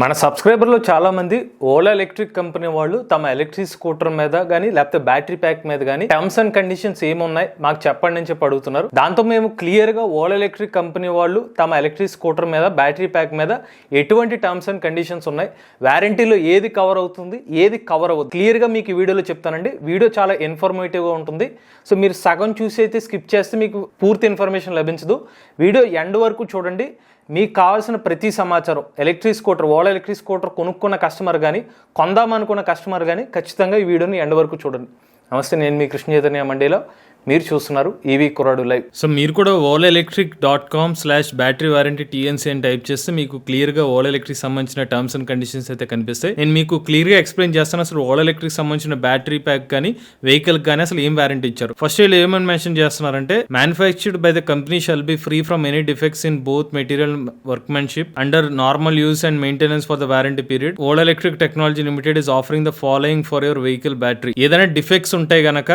మన సబ్స్క్రైబర్లో చాలామంది Ola electric company వాళ్ళు తమ ఎలక్ట్రిక్ స్కూటర్ మీద కానీ లేకపోతే బ్యాటరీ ప్యాక్ మీద కానీ టర్మ్స్ అండ్ కండిషన్స్ ఏమున్నాయి మాకు చెప్పండి అని చెప్పి అడుగుతున్నారు. దాంతో మేము క్లియర్గా ఓలా ఎలక్ట్రిక్ కంపెనీ వాళ్ళు తమ ఎలక్ట్రిక్ స్కూటర్ మీద బ్యాటరీ ప్యాక్ మీద ఎటువంటి టర్మ్స్ అండ్ కండిషన్స్ ఉన్నాయి? వారంటీలో ఏది కవర్ అవుతుంది? ఏది కవర్ అవుతుంది క్లియర్గా మీకు ఈ వీడియోలో చెప్తానండి. వీడియో చాలా ఇన్ఫర్మేటివ్గా ఉంటుంది. సో మీరు సగం చూసి అయితే స్కిప్ చేస్తే మీకు పూర్తి ఇన్ఫర్మేషన్ లభించదు. వీడియో ఎండ్ వరకు చూడండి. మీకు కావాల్సిన ప్రతి సమాచారం electric scooter Ola electric scooter కొనుక్కున్న కస్టమర్ కానీ కొందామనుకున్న కస్టమర్ కానీ ఖచ్చితంగా ఈ వీడియోని ఎండ్ వరకు చూడండి. నమస్తే నేను మీ కృష్ణ చైతన్య మండీలో. మీరు చూస్తున్నారు ఈవీ కురాడు లైవ్. సో మీరు కూడా Ola electric dot com slash battery warranty TNC అని టైప్ చేస్తే మీకు క్లియర్గా ఓలా ఎలక్ట్రిక్ సంబంధించిన టర్మ్స్ అండ్ కండిషన్స్ అయితే కనిపిస్తాయి. నేను మీకు క్లియర్గా ఎక్స్ప్లెయిన్ చేస్తాను అసలు ఓలా ఎలక్ట్రిక్ సంబంధించిన బ్యాటరీ ప్యాక్ కానీ వెహికల్ కానీ అసలు ఏం వారంటీ ఇచ్చారు? ఫస్ట్ వీళ్ళు ఏమని మెన్షన్ చేస్తున్నారంటే manufactured by the company shall be free from any defects in both material workmanship under normal use and maintenance for the warranty period Ola electric technology limited is offering the following for your vehicle battery ఏదైనా defects ఉంటాయి గనక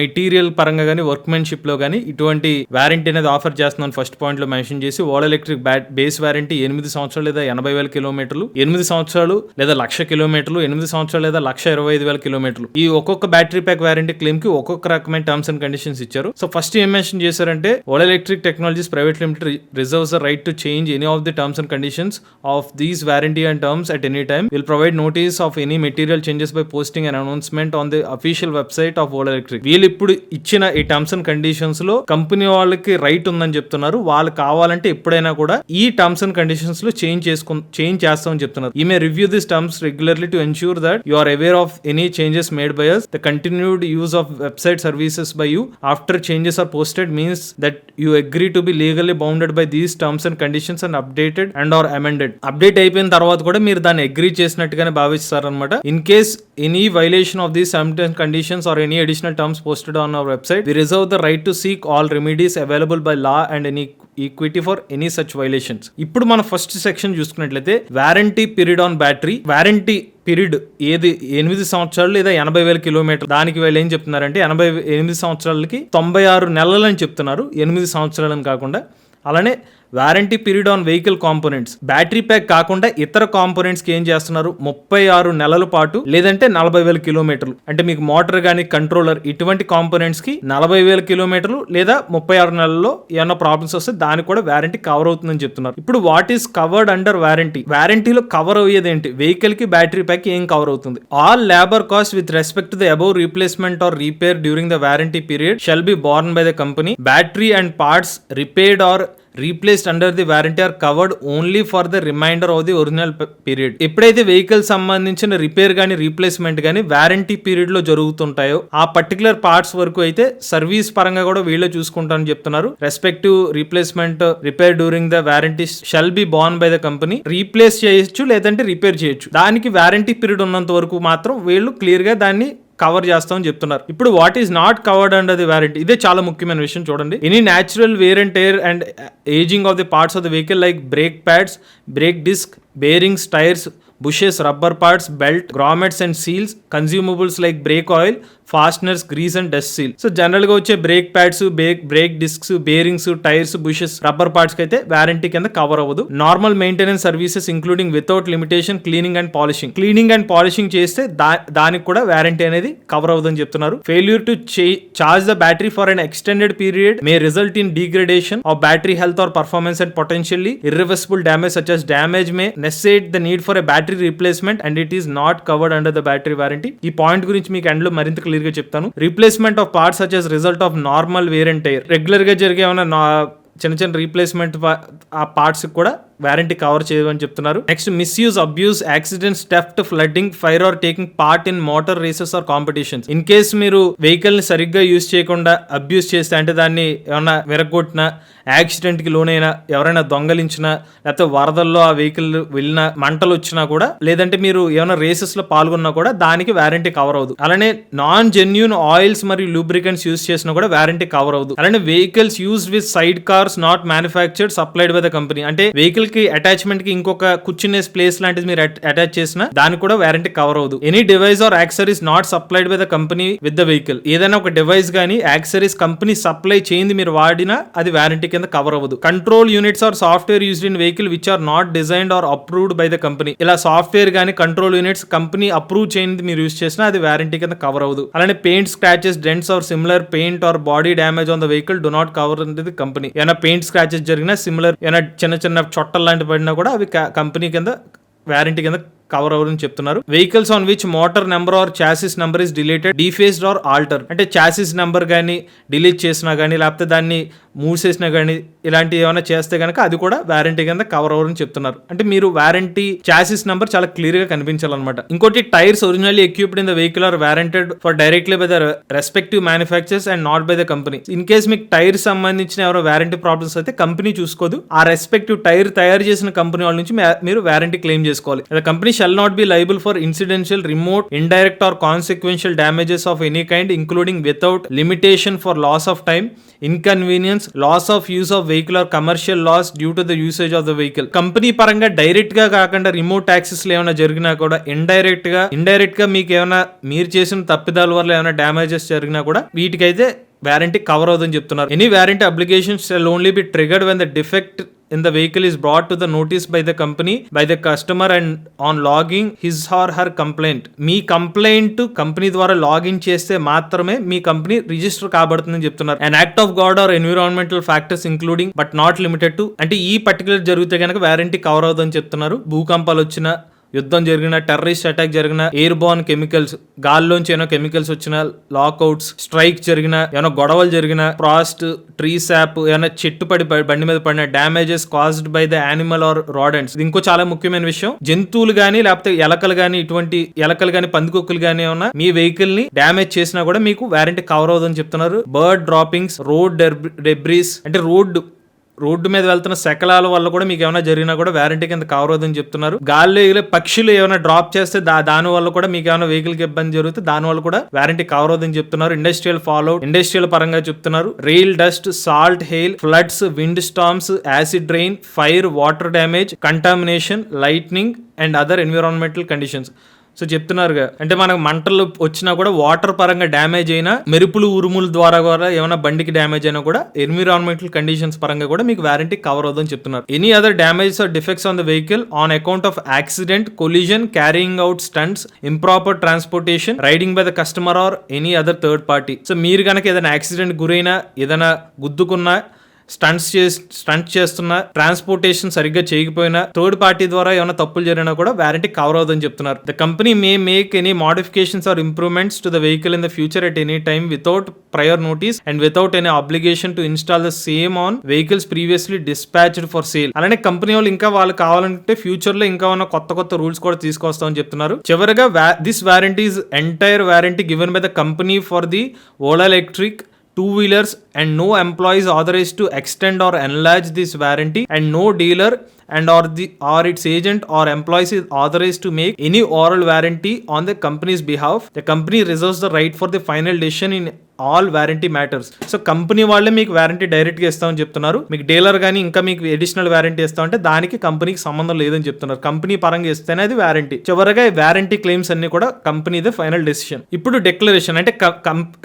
material పరంగా కానీ వర్క్మెన్షిప్లో కానీ ఇటువంటి warranty అనేది offer చేస్తున్నాను first పాయింట్లో మెన్షన్ చేసి Ola electric bat base warranty ఎనిమిది సంవత్సరాలు లేదా ఎనభై వేల కిలోమీటర్లు ఎనిమిది సంవత్సరాలు లేదా లక్ష కిలోమీటర్లు ఎనిమిది సంవత్సరాలు లేదా లక్ష ఇరవై ఐదు వేల కిలోమీటర్లు. ఈ ఒక్కొక్క బ్యాటరీ ప్యాక్ వారంటీ క్లెయిమ్కి ఒక్కొక్క రకమైన టర్మ్స్ అండ్ కండిషన్స్ ఇచ్చారు. సో ఫస్ట్ ఏం మెన్షన్ చేశారంటే Ola electric technologies private limited reserves right to change any of the terms and conditions of these warranty and terms at any time will provide notice of any material changes by posting and announcement on the official website of Ola electric వీళ్ళు ఇప్పుడు ఇచ్చిన ఈ terms and కండిషన్స్లో company వాళ్ళకి right ఉందని చెప్తున్నారు. వాళ్ళు కావాలంటే ఎప్పుడైనా కూడా ఈ టర్మ్స్ అండ్ కండిషన్స్లో చేంజ్ చేసుకు చేంజ్ చేస్తామని చెప్తున్నారు. ఈ may review this terms regularly to ensure that you are aware of any changes made by us the continued use of website services by you after changes are posted means that you agree to be legally bounded by these terms and conditions and updated and or amended update అయిపోయిన తర్వాత కూడా మీరు దాన్ని agree చేసినట్టుగానే భావిస్తారనమాట in case any violation of these terms and conditions or any additional terms posted on our website we reserve the right to seek all remedies available by law and any equity for any such violations ఇప్పుడు మన first section చూసుకున్నట్లయితే warranty period on battery warranty period ఏది ఎనిమిది సంవత్సరాలు లేదా ఎనభై వేల kilometre దానికి వీళ్ళు ఏం చెప్తున్నారంటే ఎనభై ఎనిమిది సంవత్సరాలకి తొంభై ఆరు నెలలని చెప్తున్నారు ఎనిమిది సంవత్సరాలని కాకుండా. అలానే warranty period on vehicle components. Battery pack కాకుండా ఇతర కాంపోనెంట్స్కి ఏం చేస్తున్నారు? ముప్పై ఆరు నెలల పాటు లేదంటే నలభై వేల కిలోమీటర్లు. అంటే మీకు మోటార్ కానీ కంట్రోలర్ ఇటువంటి కాంపోనెంట్స్కి నలభై వేల కిలోమీటర్లు లేదా ముప్పై ఆరు నెలల్లో ఏమైనా ప్రాబ్లమ్స్ వస్తే దానికి కూడా వారంటీ కవర్ అవుతుందని చెప్తున్నారు. ఇప్పుడు what is covered under warranty? వారంటీలో cover అయ్యేది ఏంటి? వెహికల్కి బ్యాటరీ ప్యాక్ ఏం కవర్ అవుతుంది? All labour cost with respect to the above replacement or repair during the warranty period shall be borne by the company. Battery and parts repaired or replaced under the warranty are covered only for the reminder of the original period ఎప్పుడైతే vehicle సంబంధించిన repair కానీ replacement కానీ warranty పీరియడ్లో జరుగుతుంటాయో ఆ particular parts వరకు అయితే service పరంగా కూడా వీళ్ళే చూసుకుంటారని చెప్తున్నారు. Respective replacement repair during the warranty shall be borne by the company replace చేయొచ్చు లేదంటే రిపేర్ చేయొచ్చు. దానికి వారంటీ పీరియడ్ ఉన్నంత వరకు మాత్రం వీళ్ళు క్లియర్గా దాన్ని కవర్ చేస్తామని చెప్తున్నారు. ఇప్పుడు what is not covered under the warranty ఇదే చాలా ముఖ్యమైన విషయం చూడండి. Any natural wear and tear and ageing of the parts of the vehicle like brake pads brake disc bearings tyres bushes rubber parts belt grommets and seals consumables like brake oil fasteners grease and dust seal so జనరల్గా వచ్చే brake pads brake brake discs bearings tyres bushes rubber parts అయితే warranty కింద cover అవ్వదు. Normal maintenance services including without limitation cleaning and polishing cleaning and polishing చేస్తే దానికి కూడా warranty అనేది cover అవ్వదని చెప్తున్నారు. Failure to charge the battery for an extended period may result in degradation of battery health or performance and potentially irreversible damage such as may నెసేట్ necessitate need for for battery replacement and it is is not covered under the battery ఈ point గురించి మీకు ఎండ్లో మరింత క్లియర్గా చెప్తాను replacement of parts such result of normal wear and tear రెగ్యులర్గా జరిగే ఏమైనా నా- చిన్న చిన్న రీప్లేస్మెంట్ ఆ పార్ట్స్ కూడా వారంటీ కవర్ చేయమని చెప్తున్నారు. Next misuse abuse accidents theft flooding fire or taking part in motor races or competitions in case మీరు వెహికల్ని సరిగ్గా యూజ్ చేయకుండా అబ్యూస్ చేస్తే అంటే దాన్ని ఏమన్నా విరగొట్టినా యాక్సిడెంట్కి లోనైనా ఎవరైనా దొంగలించినా లేకపోతే వరదల్లో ఆ వెహికల్ వెళ్ళిన మంటలు వచ్చినా కూడా లేదంటే మీరు ఏమైనా రేసెస్లో పాల్గొన్నా కూడా దానికి వారంటీ కవర్ అవ్వదు. అలానే నాన్ జెన్యున్ ఆయిల్స్ మరియు లూబ్రికెంట్స్ యూస్ చేసినా కూడా వారంటీ కవర్ అవ్వదు. అలానే vehicles used with side cars not manufactured supplied by the company అంటే వెహికల్ వెహికల్కి అటాచ్మెంట్కి ఇంకొక కూర్చునే ప్లేస్ లాంటిది మీరు అటాచ్ చేసినా దానికి కూడా వారంటీ కవర్ అవ్వదు. Any device or accessories not supplied by the company with the vehicle ఏదైనా ఒక డివైస్ గానీ యాక్సరీస్ కంపెనీ సప్లై చేయింది మీరు వాడినా అది వారంటీ కింద కవర్ అవ్వదు. Control units or software used in vehicle which are not designed or approved by the company ఇలా software గానీ కంట్రోల్ యూనిట్స్ కంపెనీ అప్రూవ్ చేయింది మీరు యూస్ చేసినా అది వారంటీ కింద కవర్ అవ్వదు. అలానే paint scratches dents or similar paint or body damage on the vehicle do not cover అనేది కంపెనీ ఏమైనా పెయింట్ స్క్రాచెస్ జరిగినా సిమిలర్ ఏమైనా చిన్న చిన్న చొట్టలు లాంటి పడినా కూడా అవి కంపెనీ కింద వారంటీ కింద కవర్ అవ్వని చెప్తున్నారు. Vehicles on which motor number or chassis number is deleted defaced or alter అంటే చాసిస్ నెంబర్ కానీ డిలీట్ చేసినా కానీ లేకపోతే దాన్ని మూసేసినా కానీ ఇలాంటివి ఏమైనా చేస్తే కనుక అది కూడా వారంటీ కింద కవర్ అవ్వరని చెప్తున్నారు. అంటే మీరు వారంటీ చాసిస్ నెంబర్ చాలా క్లియర్గా కనిపించాలన్నమాట. ఇంకోటి tyres originally equipped in the vehicle or warranted for directly by the respective manufactures and not by the company in case మీకు టైర్ సంబంధించిన ఎవరో వారంటీ ప్రాబ్లమ్స్ అయితే కంపెనీ చూసుకోదు. ఆ రెస్పెక్టివ్ టైర్ తయారు చేసిన కంపెనీ వాళ్ళ నుంచి మీరు వారంటీ క్లెయిమ్ చేసుకోవాలి. The company shall not be liable for incidental remote indirect or consequential damages of any kind including without limitation for loss of time inconvenience loss of use of vehicle or commercial loss due to the usage of the vehicle company పరంగా డైరెక్ట్గా కాకుండా remote access ఏమైనా జరిగినా కూడా ఇండైరెక్ట్గా ఇండైరెక్ట్గా మీకు ఏమైనా మీరు చేసిన తప్పిదాల వల్ల ఏమైనా డ్యామేజెస్ జరిగినా కూడా వీటికైతే వారంటీ కవర్ అవుతుందని చెప్తున్నారు. Any warranty applications shall only be triggered when the defect in the vehicle is brought to the notice by the company by the customer and on logging his or her complaint me complaint company ద్వారా login చేస్తే మాత్రమే మీ company register కాబడుతుందని చెప్తున్నారు. And act of God or environmental factors including but not limited to అంటే ఈ particular జరిగితే కనుక వారంటీ కవర్ అవుతుందని చెప్తున్నారు. భూకంపాలు వచ్చిన యుద్ధం జరిగిన టెర్రరిస్ట్ అటాక్ జరిగిన ఎయిర్ బార్న్ కెమికల్స్ గాల్లోంచి ఏమైనా కెమికల్స్ వచ్చిన లాక్అవుట్స్ స్ట్రైక్ జరిగిన ఏమైనా గొడవలు జరిగిన ప్రాస్ట్ ట్రీ శాప్ ఏమైనా చెట్టు పడి బండి మీద పడిన damages caused by the animal or rodents ఇంకో చాలా ముఖ్యమైన విషయం. జంతువులు కానీ లేకపోతే ఎలకలు కానీ ఇటువంటి ఎలకలు గానీ పందికొక్కులు కానీ ఏమన్నా మీ వెహికల్ని డ్యామేజ్ చేసినా కూడా మీకు వారంటీ కవర్ అవుతుందని చెప్తున్నారు. బర్డ్ డ్రాపింగ్స్ రోడ్ డెబ్రీస్ అంటే రోడ్ రోడ్డు మీద వెళ్తున్న శకలాల వల్ల కూడా మీకు ఏమైనా జరిగినా కూడా వారంటీ కింద కవర్ అవుతుందని చెప్తున్నారు. గాల్లో ఎగిలే పక్షులు ఏమైనా డ్రాప్ చేస్తే దా దాని వల్ల కూడా మీకు ఏమైనా వెహికల్కి ఇబ్బంది జరిగితే దాని వల్ల కూడా వారంటీ కవర్ అవుతుందని చెప్తున్నారు. ఇండస్ట్రియల్ ఫాలోఅవుట్ ఇండస్ట్రియల్ పరంగా చెప్తున్నారు. Rail dust salt hail floods wind storms acid rain fire water damage contamination lightning and other environmental conditions so చెప్తున్నారుగా అంటే మనకు మంటలు వచ్చినా కూడా వాటర్ పరంగా డ్యామేజ్ అయినా మెరుపులు ఉరుముల ద్వారా కూడా ఏమైనా బండికి డ్యామేజ్ అయినా కూడా ఎన్విరాన్మెంటల్ కండిషన్స్ పరంగా కూడా మీకు వారంటీ కవర్ అవుతుందని చెప్తున్నారు. Any other damage or defects on the vehicle on account of accident collision carrying out stunts improper transportation riding by the customer or any other third party so మీరు కనుక ఏదైనా accident గురైనా ఏదైనా గుద్దుకున్నా stunts చేసి stunt చేస్తున్నా transportation సరిగ్గా చేయకపోయినా థర్డ్ పార్టీ ద్వారా ఏమైనా తప్పులు జరిగినా కూడా వారంటీ కవర్ అవుతుందని చెప్తున్నారు. The company may make any modifications or improvements to the vehicle in the future at any time without prior notice and without any obligation to install the same on vehicles previously dispatched for sale. అలానే company వాళ్ళు ఇంకా వాళ్ళు కావాలంటే ఫ్యూచర్లో ఇంకా ఉన్న కొత్త కొత్త రూల్స్ కూడా తీసుకొస్తామని చెప్తున్నారు. చివరిగా this warranty is entire warranty given by the company for the Ola electric two wheelers and no employees authorized to extend or enlarge this warranty and no dealer and or the or its agent or employees is authorized to make any oral warranty on the company's behalf. The company reserves the right for the final decision in all warranty matters. So company వాళ్ళే మీకు warranty డైరెక్ట్గా ఇస్తామని చెప్తున్నారు. మీకు dealer కానీ ఇంకా మీకు additional warranty ఇస్తామంటే దానికి కంపెనీకి సంబంధం లేదని చెప్తున్నారు. కంపెనీ పరంగా ఇస్తేనే అది వారంటీ. చివరగా వారంటీ క్లెయిమ్స్ అన్ని కూడా కంపెనీదే ఫైనల్ డెసిషన్. ఇప్పుడు డిక్లరేషన్ అంటే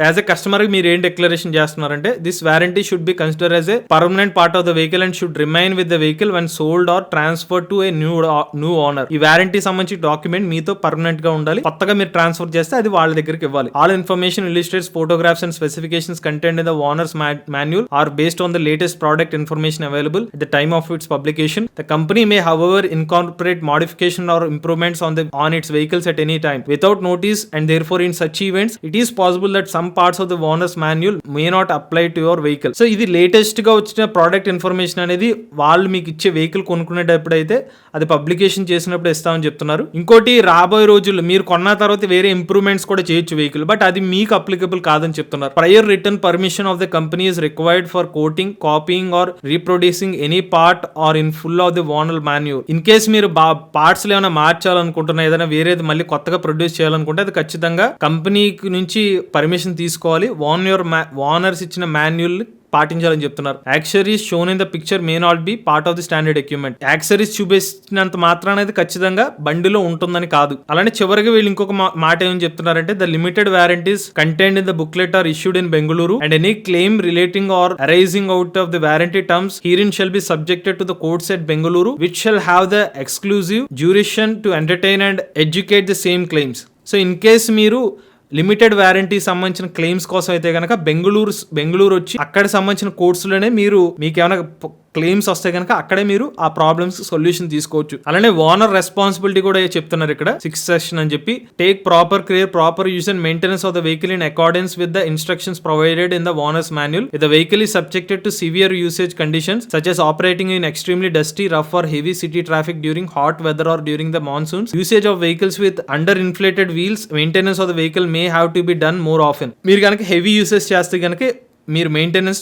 యాజ్ ఎ కస్టమర్ మీరు ఏం డిక్లరేషన్ చేస్తున్నారంటే this warranty should be consider as a permanent part of the vehicle and should remain with the vehicle one sold or transfer to a new new owner. ఈ warranty సంబంధించి document మీతో పర్మనెంట్గా ఉండాలి. కొత్తగా మీరు ట్రాన్స్ఫర్ చేస్తే అది వాళ్ళ దగ్గరికి ఇవ్వాలి. All information illustrates photographs and specifications content in the owners manual are based on the latest product information available at the time of its publication. The company may, however, incorporate modification or improvements on the on its vehicles at any time without notice, and therefore, in such events, it is possible that some parts of the owner's manual may not apply to your vehicle. So ఇది లేటెస్ట్గా వచ్చిన product information అనేది వాళ్ళు మీకు ఇచ్చే vehicle కొనుక్కునేటప్పుడు అయితే అది publication చేసినప్పుడు ఇస్తామని చెప్తున్నారు ఇంకోటి రాబోయే రోజుల్లో మీరు కొన్న తర్వాత వేరే ఇంప్రూవ్మెంట్స్ కూడా చేయొచ్చు వెహికల్ బట్ అది మీకు అప్లికబుల్ కాదని చెప్తున్నారు prior return permission of the company is required for quoting copying or reproducing any part or in full of the owner manual in case మీరు పార్ట్స్ ఏమైనా మార్చాలనుకుంటున్నా ఏదైనా వేరేది మళ్ళీ కొత్తగా ప్రొడ్యూస్ చేయాలనుకుంటే అది ఖచ్చితంగా కంపెనీకి నుంచి పర్మిషన్ తీసుకోవాలి. ఓన్ యువర్ ఓనర్స్ ఇచ్చిన మాన్యుల్ పాటించాలని చెప్తున్నారు. Accessories shown in the picture may not be part of the standard equipment accessories చూపించినంత మాత్రం అనేది ఖచ్చితంగా బండిలో ఉంటుందని కాదు. అలానే చివరికి వీళ్ళు ఇంకొక మాట ఏం చెప్తున్నారంటే the limited warranties content in the booklet are issued in Bengaluru and any claim relating or arising out of the warranty terms herein shall be subjected to the courts at Bengaluru which shall have the exclusive jurisdiction to entertain and educate the same claims so in case మీరు limited warranty సంబంధించిన claims కోసం అయితే కనుక బెంగళూరు బెంగళూరు వచ్చి అక్కడ సంబంధించిన కోర్సులోనే మీరు మీకు ఏమైనా క్లెయిమ్స్ వస్తే కనుక అక్కడే మీరు ఆ ప్రాబ్లమ్స్ సొల్యూషన్ తీసుకోవచ్చు. అలానే ఓనర్ రెస్పాన్సిబిలిటీ కూడా చెప్తున్నారు ఇక్కడ. సిక్స్ సెషన్ అని చెప్పి. Take proper care proper use and maintenance of the vehicle in accordance with the instructions provided in the owners manual if the vehicle is subjected to severe usage conditions such as operating in extremely dusty rough or heavy city traffic during hot weather or during the monsoons usage of vehicles with under inflated wheels maintenance of the vehicle may have to be done more often మీరు కనుక heavy usage చేస్తే కనుక మీరు maintenance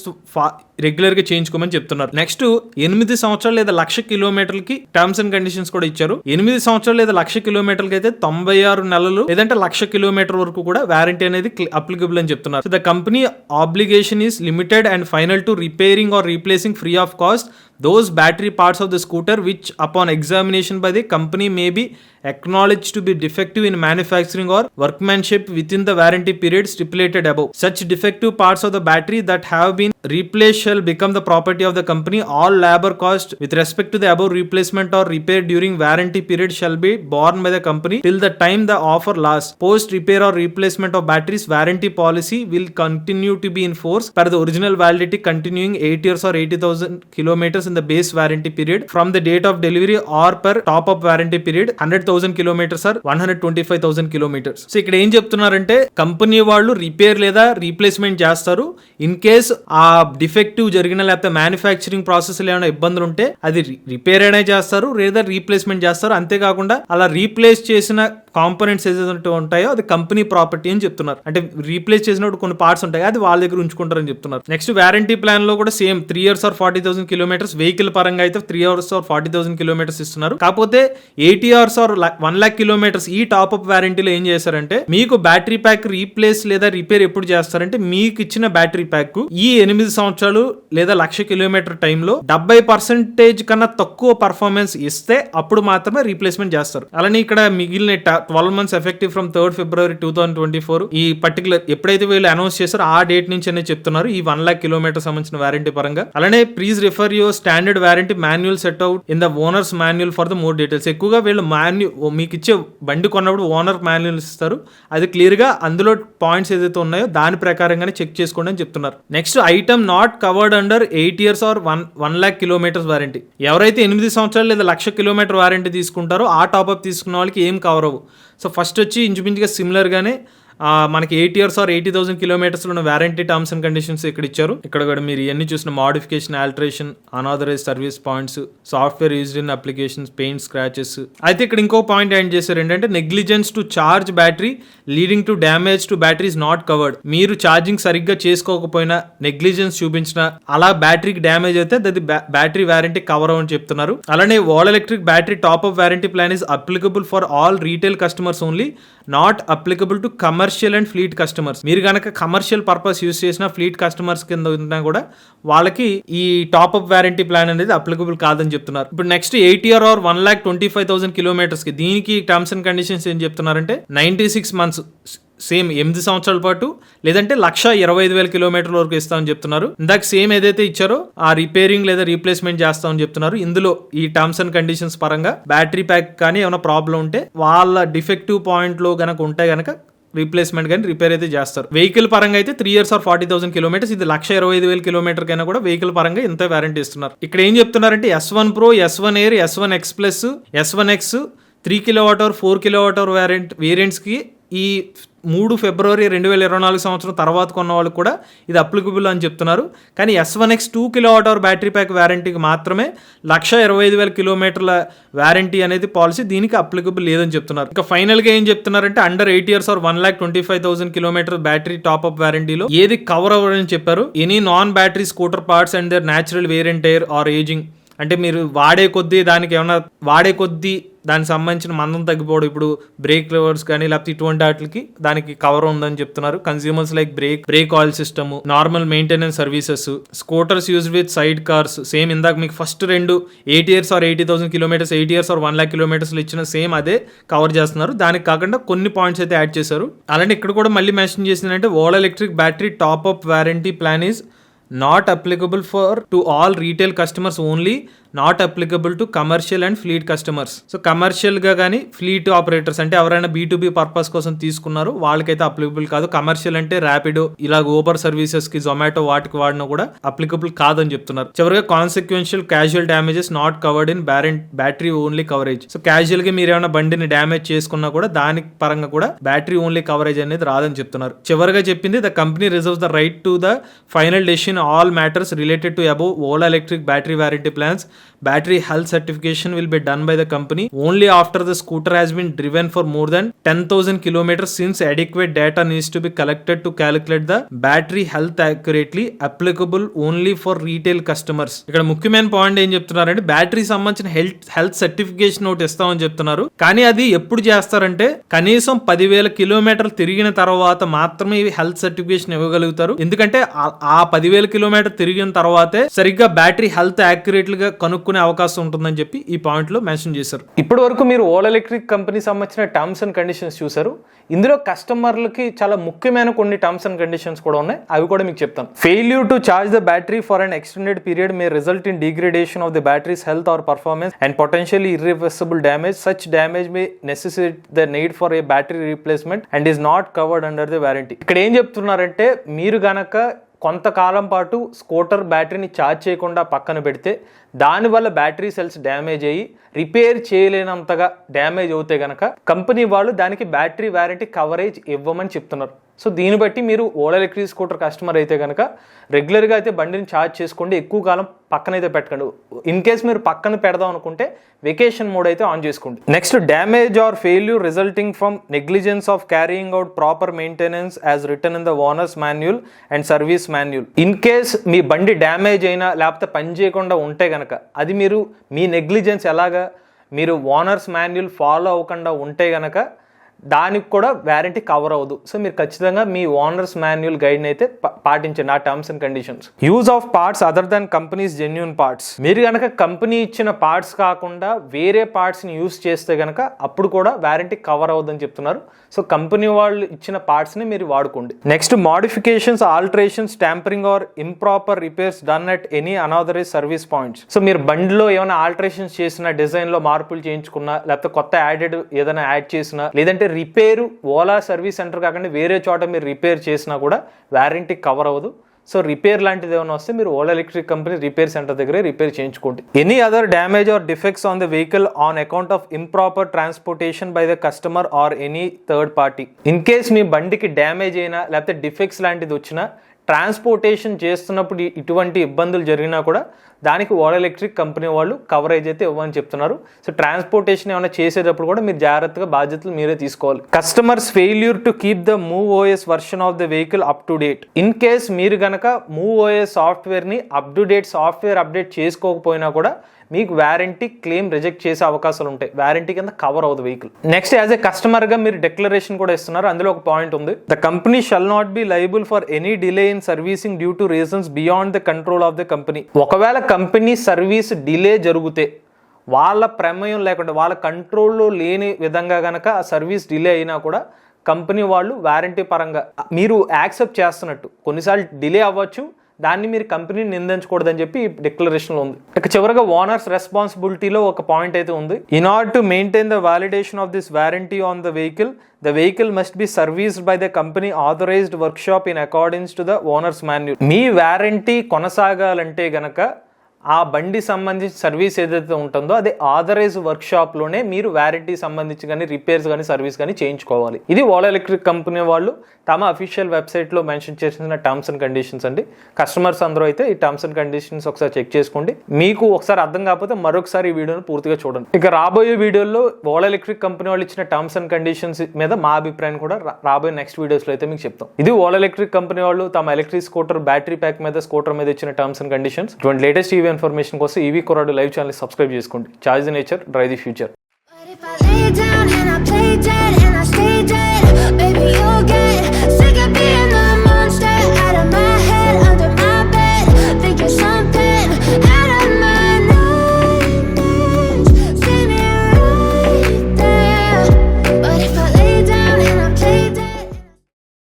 రెగ్యులర్గా చేయించుకోమని చెప్తున్నారు. Next ఎనిమిది సంవత్సరాలు లేదా లక్ష కిలోమీటర్లకి టర్మ్స్ అండ్ కండిషన్స్ కూడా ఇచ్చారు. ఎనిమిది సంవత్సరాలు లేదా లక్ష కిలోమీటర్లకి అయితే తొంభై ఆరు నెలలు లేదంటే లక్ష కిలోమీటర్ వరకు కూడా వారంటీ అనేది అప్లికబుల్ అని చెప్తున్నారు. The company obligation is limited and final to repairing or replacing free of cost those battery parts of the scooter which upon examination by the company may be acknowledged to be defective in manufacturing or workmanship within the warranty period stipulated above. Such defective parts of the battery that have been replaced shall become the property of the company. All labor cost with respect to the above replacement or repair during warranty period shall be borne by the company till the time the offer lasts. Post repair or replacement of batteries warranty policy will continue to be in force per the original validity continuing 8 years or 80000 kilometers in the base warranty period. From the date of delivery or per top up warranty period 100000 kilometers or 125000 kilometers. So ఇక్కడ ఏం చెప్తున్నారంటే company వాళ్ళు repair లేదా replacement చేస్తారు. In case ఆ defective జరిగిన లేకపోతే manufacturing ప్రాసెస్లో ఏమైనా ఇబ్బందులు ఉంటే అది రిపేర్ అయినా చేస్తారు లేదా రీప్లేస్మెంట్ చేస్తారు. అంతేకాకుండా అలా రీప్లేస్ చేసిన కాంపోనెంట్స్ ఏదైతే ఉంటాయో అది కంపెనీ ప్రాపర్టీ అని చెప్తున్నారు. అంటే రీప్లేస్ చేసినప్పుడు కొన్ని పార్ట్స్ ఉంటాయి అది వాళ్ళ దగ్గర ఉంచుకుంటారని చెప్తున్నారు. నెక్స్ట్ వారంటీ ప్లాన్లో కూడా same three years or forty thousand kilometers vehicle పరంగా అయితే three hours or forty thousand kilometers ఇస్తున్నారు. కాకపోతే eighty hours or one lakh kilometers ఈ టాప్ అప్ వారంటీలో ఏం చేశారంటే మీకు బ్యాటరీ ప్యాక్ రీప్లేస్ లేదా రిపేర్ ఎప్పుడు చేస్తారంటే మీకు ఇచ్చిన బ్యాటరీ ప్యాక్ ఈ ఎనిమిది సంవత్సరాలు లేదా లక్ష కిలోమీటర్ టైంలో డెబ్బై పర్సెంటేజ్ కన్నా తక్కువ పర్ఫార్మెన్స్ ఇస్తే అప్పుడు మాత్రమే రీప్లేస్మెంట్ చేస్తారు. అలానే ఇక్కడ మిగిలిన twelve months effective from third February two thousand twenty four ఈ పర్టికులర్ ఎప్పుడైతే వీళ్ళు అనౌన్స్ చేస్తారో ఆ డేట్ నుంచి అనేది చెప్తున్నారు ఈ వన్ లాక్ కిలోమీటర్ సంబంధించిన వారంటీ పరంగా. అలానే please refer your standard warranty manual set out in the owners manual for the more details ఎక్కువగా వీళ్ళు మాన్యు మీకు ఇచ్చే బండి కొన్నప్పుడు ఓనర్ మాన్యువల్ ఇస్తారు. అది క్లియర్గా అందులో పాయింట్స్ ఏదైతే ఉన్నాయో దాని ప్రకారంగానే చెక్ చేసుకోండి అని చెప్తున్నారు. Next item not covered under eight years or one one lakh kilometers warranty ఎవరైతే ఎనిమిది సంవత్సరాలు లేదా లక్ష కిలోమీటర్ వారంటీ తీసుకుంటారో ఆ టాప్అప్ తీసుకున్న వాళ్ళకి ఏం కవర్ అవ్వు సో ఫస్ట్ వచ్చి ఇంచుమించుగా సిమిలర్గానే మనకి eight years or eighty thousand కిలోమీటర్స్లో ఉన్న వారంటీ టర్మ్స్ అండ్ కండిషన్స్ ఇక్కడ ఇచ్చారు. ఇక్కడ కూడా మీరు ఇవన్నీ చూసిన modification alteration unauthorize service points software used in applications paint scratches అయితే ఇక్కడ ఇంకో పాయింట్ యాడ్ చేశారు. ఏంటంటే negligence to charge battery leading to damage to batteries not covered మీరు ఛార్జింగ్ సరిగ్గా చేసుకోకపోయినా నెగ్లిజెన్స్ చూపించిన అలా బ్యాటరీకి డ్యామేజ్ అయితే అది బ్యాటరీ వారంటీ కవర్ అవ్వని చెప్తున్నారు. అలానే Ola electric battery top up warranty plan is applicable for all retail customers only not applicable to commercial and fleet customers మీరు కనుక కమర్షియల్ పర్పస్ యూస్ చేసిన ఫ్లీట్ కస్టమర్స్ కింద ఉన్నా కూడా వాళ్ళకి ఈ టాప్ అప్ వారంటీ ప్లాన్ అనేది అప్లికబుల్ కాదని చెప్తున్నారు. ఇప్పుడు next eight year or one lakh twenty five thousand కిలోమీటర్స్కి దీనికి టర్మ్స్ అండ్ కండిషన్స్ ఏం చెప్తున్నారంటే నైన్టీ సిక్స్ మంత్స్ సేమ్ ఎనిమిది సంవత్సరాల పాటు లేదంటే లక్ష ఇరవై ఐదు వేల కిలోమీటర్ల వరకు ఇస్తామని చెప్తున్నారు. ఇందాక సేమ్ ఏదైతే ఇచ్చారో ఆ రిపేరింగ్ లేదా రీప్లేస్మెంట్ చేస్తామని చెప్తున్నారు. ఇందులో ఈ టర్మ్స్ అండ్ కండిషన్స్ పరంగా బ్యాటరీ ప్యాక్ కానీ ఏమైనా ప్రాబ్లం ఉంటే వాళ్ళ డిఫెక్టివ్ పాయింట్లో గనక ఉంటే గనక రీప్లేస్మెంట్ కానీ రిపేర్ అయితే చేస్తారు. వెహికల్ పరంగా అయితే three years or forty thousand kilometers ఇది లక్ష ఇరవై ఐదు వేల కిలోమీటర్ కైనా కూడా వెహికల్ పరంగా ఇంత వారంటీ ఇస్తున్నారు. ఇక్కడ ఏం చెప్తున్నారంటే S one pro S one air S one X plus S one X three kilo watt hour four kilo watt hour variant వేరియంట్స్కి ఈ మూడు ఫిబ్రవరి రెండు వేల ఇరవై నాలుగు సంవత్సరం తర్వాత కొన్న వాళ్ళు కూడా ఇది అప్లికబుల్ అని చెప్తున్నారు. కానీ S one X two kilo watt hour battery pack వారంటీకి మాత్రమే లక్ష ఇరవై ఐదు వేల కిలోమీటర్ల వారంటీ అనేది పాలసీ దీనికి అప్లికబుల్ లేదని చెప్తున్నారు. ఇంకా ఫైనల్గా ఏం చెప్తున్నారంటే under eight years or one lakh twenty five thousand kilometer battery top up వారంటీలో ఏది కవర్ అవ్వదని చెప్పారు. Any non battery scooter parts and other natural variant air or ageing అంటే మీరు వాడే కొద్దీ దానికి ఏమైనా వాడే కొద్దీ దానికి సంబంధించిన మందం తగ్గిపోవడం ఇప్పుడు బ్రేక్ లెవర్స్ కానీ లేకపోతే ఇటువంటి వాటికి దానికి కవర్ ఉందని చెప్తున్నారు. Consumers like brake brake oil system normal maintenance services scooters use with side cars same ఇందాక మీకు ఫస్ట్ రెండు eight years or eighty thousand kilometers eight years or one lakh kilometers ఇచ్చిన సేమ్ అదే కవర్ చేస్తున్నారు. దానికి కాకుండా కొన్ని పాయింట్స్ అయితే యాడ్ చేశారు. అలానే ఇక్కడ కూడా మళ్ళీ మెన్షన్ చేసిందంటే Ola electric battery top up warranty plan is not applicable for to all retail customers only not applicable to commercial and fleet customers so కమర్షియల్గా కానీ ఫ్లీట్ ఆపరేటర్స్ అంటే ఎవరైనా బీటూబీ బీ పర్పస్ కోసం తీసుకున్నారో వాళ్ళకైతే అప్లికబుల్ కాదు. Commercial అంటే ర్యాపిడో ఇలా ఊబర్ సర్వీసెస్కి జొమాటో వాటికి వాడినా కూడా అప్లికబుల్ కాదని చెప్తున్నారు. చివరిగా consequential casual damages not covered in warrant battery only coverage so క్యాజువల్గా మీరు ఏమైనా బండిని డ్యామేజ్ చేసుకున్నా కూడా దాని పరంగా కూడా బ్యాటరీ ఓన్లీ కవరేజ్ అనేది రాదని చెప్తున్నారు. చివరిగా చెప్పింది the company reserves the right to the final decision all matters related to above Ola electric battery warranty plans battery health certification will be done by the company only after the scooter has been driven for more than ten thousand kilometer since adequate data needs to be collected to calculate the battery health accurately applicable only for retail customers ఇక్కడ ముఖ్యమైన point ఏం చెప్తున్నారంటే battery సంబంధించిన health health certification ఒకటి ఇస్తామని చెప్తున్నారు. కానీ అది ఎప్పుడు చేస్తారంటే కనీసం పదివేల కిలోమీటర్లు తిరిగిన తర్వాత మాత్రమే ఇవి హెల్త్ సర్టిఫికేషన్ ఇవ్వగలుగుతారు. ఎందుకంటే ఆ- ఆ పదివేల కిలోమీటర్ తిరిగిన తర్వాతే సరిగ్గా బ్యాటరీ హెల్త్ యాక్యురేట్గా కనుక్కునే అవకాశం ఉంటుందని చెప్పి ఈ పాయింట్లో మెన్షన్ చేశారు. ఇప్పటి వరకు మీరు ఓలా ఎలక్ట్రిక్ కంపెనీ సంబంధించిన టర్మ్స్ అండ్ కండిషన్స్ చూశారు. ఇందులో కస్టమర్లకి చాలా ముఖ్యమైన కొన్ని టర్మ్స్ అండ్ కండిషన్స్ కూడా ఉన్నాయి. అవి కూడా మీకు చెప్తాను. Failure to charge the battery for an extended period may result in degradation of the battery's health or performance and potentially irreversible damage such damage may necessitate the need for a battery replacement and is not covered under the warranty ఇక్కడ ఏం చెప్తున్నారంటే మీరు గనక కొంతకాలం పాటు scooter బ్యాటరీని charge చేయకుండా పక్కన పెడితే దానివల్ల బ్యాటరీ సెల్స్ డ్యామేజ్ అయ్యి రిపేర్ చేయలేనంతగా డ్యామేజ్ అవుతే గనక కంపెనీ వాళ్ళు దానికి బ్యాటరీ వారంటీ కవరేజ్ ఇవ్వమని చెప్తున్నారు. సో దీన్ని బట్టి మీరు ఓలా ఎలక్ట్రిక్ స్కూటర్ కస్టమర్ అయితే కనుక రెగ్యులర్గా అయితే బండిని ఛార్జ్ చేసుకోండి ఎక్కువ కాలం పక్కన అయితే పెట్టకండి. ఇన్ కేస్ మీరు పక్కన పెడదాం అనుకుంటే వెకేషన్ మోడ్ అయితే ఆన్ చేసుకోండి. Next damage or failure resulting from negligence of carrying out proper maintenance as return in the owners manual and service manual in case మీ బండి డ్యామేజ్ అయినా లేకపోతే పని చేయకుండా ఉంటే కనుక అది మీరు మీ నెగ్లిజెన్స్ ఎలాగా మీరు ఓనర్స్ మాన్యుల్ ఫాలో అవ్వకుండా ఉంటే కనుక దానికి కూడా వ్యారంటీ కవర్ అవ్వదు. సో మీరు ఖచ్చితంగా మీ ఓనర్స్ మాన్యువల్ గైడ్ని అయితే పాటించండి ఆ terms and conditions use of parts other than companies genuine parts మీరు కనుక కంపెనీ ఇచ్చిన పార్ట్స్ కాకుండా వేరే పార్ట్స్ని యూజ్ చేస్తే కనుక అప్పుడు కూడా వ్యారంటీ కవర్ అవ్వదని చెప్తున్నారు. సో కంపెనీ వాళ్ళు ఇచ్చిన పార్ట్స్ని మీరు వాడుకోండి. Next modifications alterations tampering or improper repairs done at any unauthorize service points so మీరు బండిలో ఏమైనా ఆల్టరేషన్స్ చేసిన డిజైన్లో మార్పులు చేయించుకున్నా లేకపోతే కొత్త యాడెడ్ ఏదైనా యాడ్ చేసినా లేదంటే రిపేరు ఓలా సర్వీస్ సెంటర్ కాకుండా వేరే చోట మీరు రిపేర్ చేసినా కూడా వారంటీ కవర్ అవ్వదు. సో రిపేర్ లాంటిది ఏమైనా వస్తే మీరు Ola electric company repair center దగ్గరే రిపేర్ చేయించుకోండి. Any other damage or defects on the vehicle on account of improper transportation by the customer or any third party in case మీ బండికి damage అయినా లేకపోతే defects లాంటిది వచ్చినా ట్రాన్స్పోర్టేషన్ చేస్తున్నప్పుడు ఇటువంటి ఇబ్బందులు జరిగినా కూడా దానికి ఓలా ఎలక్ట్రిక్ కంపెనీ వాళ్ళు కవరేజ్ అయితే ఇవ్వని చెప్తున్నారు. సో ట్రాన్స్పోర్టేషన్ ఏమైనా చేసేటప్పుడు కూడా మీరు జాగ్రత్తగా బాధ్యతలు మీరే తీసుకోవాలి. Customers failure to keep the move OS version of the vehicle up to date in case మీరు గనక మూవ్ ఓఎస్ సాఫ్ట్వేర్ని up to date software update చేసుకోకపోయినా కూడా మీకు వారంటీ క్లెయిమ్ రిజెక్ట్ చేసే అవకాశాలు ఉంటాయి. వారంటీ కింద కవర్ అవుతుంది వెహికల్ నెక్స్ట్ యాజ్ ఎ కస్టమర్గా మీరు డిక్లరేషన్ కూడా ఇస్తున్నారు. అందులో ఒక పాయింట్ ఉంది. The company shall not be liable for any delay in servicing due to reasons beyond the control of the company ఒకవేళ కంపెనీ సర్వీస్ డిలే జరిగితే వాళ్ళ ప్రమేయం లేకుండా వాళ్ళ కంట్రోల్లో లేని విధంగా గనక ఆ సర్వీస్ డిలే అయినా కూడా కంపెనీ వాళ్ళు వారంటీ పరంగా మీరు యాక్సెప్ట్ చేస్తున్నట్టు. కొన్నిసార్లు డిలే అవ్వచ్చు దాన్ని మీరు కంపెనీని నిందించకూడదని చెప్పి డిక్లరేషన్లో ఉంది. ఇక చివరగా ఓనర్స్ రెస్పాన్సిబిలిటీలో ఒక పాయింట్ అయితే ఉంది. In order to maintain the validation of this warranty on the vehicle the vehicle must be serviced by the company authorised workshop in accordings to the owner's manual me warranty కొనసాగాలంటే గనక ఆ బండి సంబంధించి service ఏదైతే ఉంటుందో అది authorise వర్క్లోనే మీరు warranty సంబంధించి కానీ రిపేర్స్ కానీ సర్వీస్ కానీ చేయించుకోవాలి. ఇది ఓలా ఎలక్ట్రిక్ కంపెనీ వాళ్ళు తమ అఫీషియల్ వెబ్సైట్లో మెన్షన్ చేసిన టర్మ్స్ అండ్ కండిషన్స్ అండి. కస్టమర్స్ అందరూ అయితే ఈ టర్మ్స్ అండ్ కండిషన్స్ ఒకసారి చెక్ చేసుకోండి. మీకు ఒకసారి అర్థం కాకపోతే మరొకసారి ఈ వీడియోని పూర్తిగా చూడండి. ఇక రాబోయే వీడియోలో ఓలా ఎలక్ట్రిక్ కంపెనీ వాళ్ళు ఇచ్చిన టర్మ్స్ అండ్ కండిషన్స్ మీద మా అభిప్రాయం కూడా రాబోయే నెక్స్ట్ వీడియోస్లో అయితే మీకు చెప్తాం. ఇది ఓలా ఎలక్ట్రిక్ కంపెనీ వాళ్ళు తమ ఎలక్ట్రిక్ స్కూటర్ బ్యాటరీ ప్యాక్ మీద స్కూటర్ మీద ఇచ్చిన టర్మ్స్ అండ్ కండిషన్స్. ఇటువంటి లేటెస్ట్ టీవీ ఇన్ఫర్మేషన్ కోసం ఈవీ కొరాడు లైవ్ ఛానల్ సబ్స్క్రైబ్ చేసుకోండి. Charge the nature drive the future.